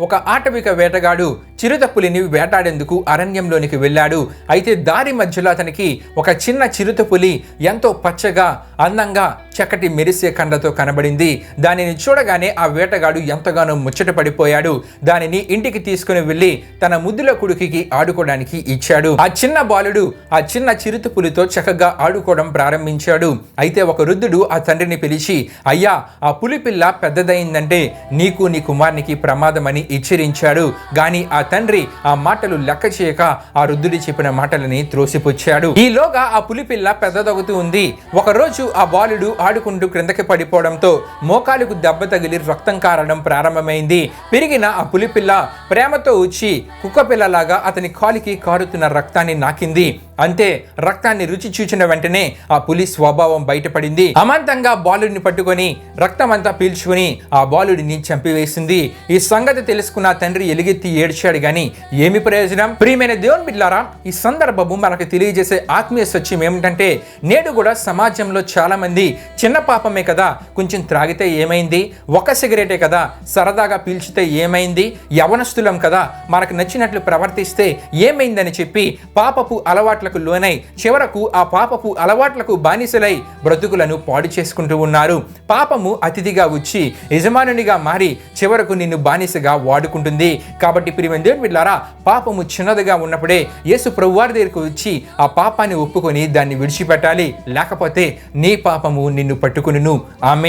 ఒక ఆటవిక వేటగాడు చిరుతపులిని వేటాడేందుకు అరణ్యంలోనికి వెళ్ళాడు. అయితే దారి మధ్యలో అతనికి ఒక చిన్న చిరుతపులి ఎంతో పచ్చగా అందంగా చక్కటి మెరిసే కండతో కనబడింది. దానిని చూడగానే ఆ వేటగాడు ఎంతగానో ముచ్చట పడిపోయాడు. దానిని ఇంటికి తీసుకుని వెళ్ళి తన ముద్దుల కొడుకుకి ఆడుకోవడానికి ఇచ్చాడు. ఆ చిన్న బాలుడు ఆ చిన్న చిరుతపులితో చక్కగా ఆడుకోవడం ప్రారంభించాడు. అయితే ఒక వృద్ధుడు ఆ తండ్రిని పిలిచి అయ్యా ఆ పులి పిల్ల పెద్దదైందంటే నీకు నీ కుమారునికి ప్రమాదమని హెచ్చరించాడు గాని ఆ తండ్రి ఆ మాటలు లెక్క చేయక ఆ వృద్ధుడి చెప్పిన మాటలని త్రోసిపుచ్చాడు. ఈలోగా ఆ పులిపిల్ల పిల్ల ఉంది. ఒకరోజు ఆ బాలుడు ఆడుకుంటూ క్రిందకి పడిపోవడంతో మోకాలుకు దెబ్బ తగిలి రక్తం కారడం ప్రారంభమైంది. పెరిగిన ఆ పులిపిల్ల ప్రేమతో వచ్చి కుక్కపిల్లలాగా అతని కాలికి కారుతున్న రక్తాన్ని నాకింది. అంతే రక్తాన్ని రుచి చూచిన వెంటనే ఆ పులి స్వభావం బయటపడింది. అమాంతంగా బాలుడిని పట్టుకొని రక్తం అంతా పీల్చుకుని ఆ బాలుడిని చంపివేసింది. ఈ సంగతి తెలుసుకున్న తండ్రి ఎలుగెత్తి ఏడ్చాడు గాని ఏమి ప్రయోజనం? ప్రియమైన దేవుని బిడ్లారా ఈ సందర్భము మనకు తెలియజేసే ఆత్మీయ సత్యం ఏమిటంటే నేడు కూడా సమాజంలో చాలా మంది చిన్న పాపమే కదా కొంచెం త్రాగితే ఏమైంది? ఒక సిగరెటే కదా సరదాగా పీల్చితే ఏమైంది? యవనస్తులం కదా మనకు నచ్చినట్లు ప్రవర్తిస్తే ఏమైందని చెప్పి పాపపు అలవాట్లకు లోనై చివరకు ఆ పాపపు అలవాట్లకు బానిసలై బ్రతుకులను పాడు చేసుకుంటూ ఉన్నారు. పాపము అతిథిగా వచ్చి యజమానునిగా మారి చివరకు నిన్ను బానిసగా వాడుకుంటుంది. కాబట్టి ప్రియమైన దేవుని బిడ్డారా పాపము చిన్నదిగా ఉన్నప్పుడే యేసు ప్రభువారి దగ్గరికి వచ్చి ఆ పాపాన్ని ఒప్పుకొని దాన్ని విడిచిపెట్టాలి. లేకపోతే నీ పాపము నిన్ను పట్టుకును ఆమె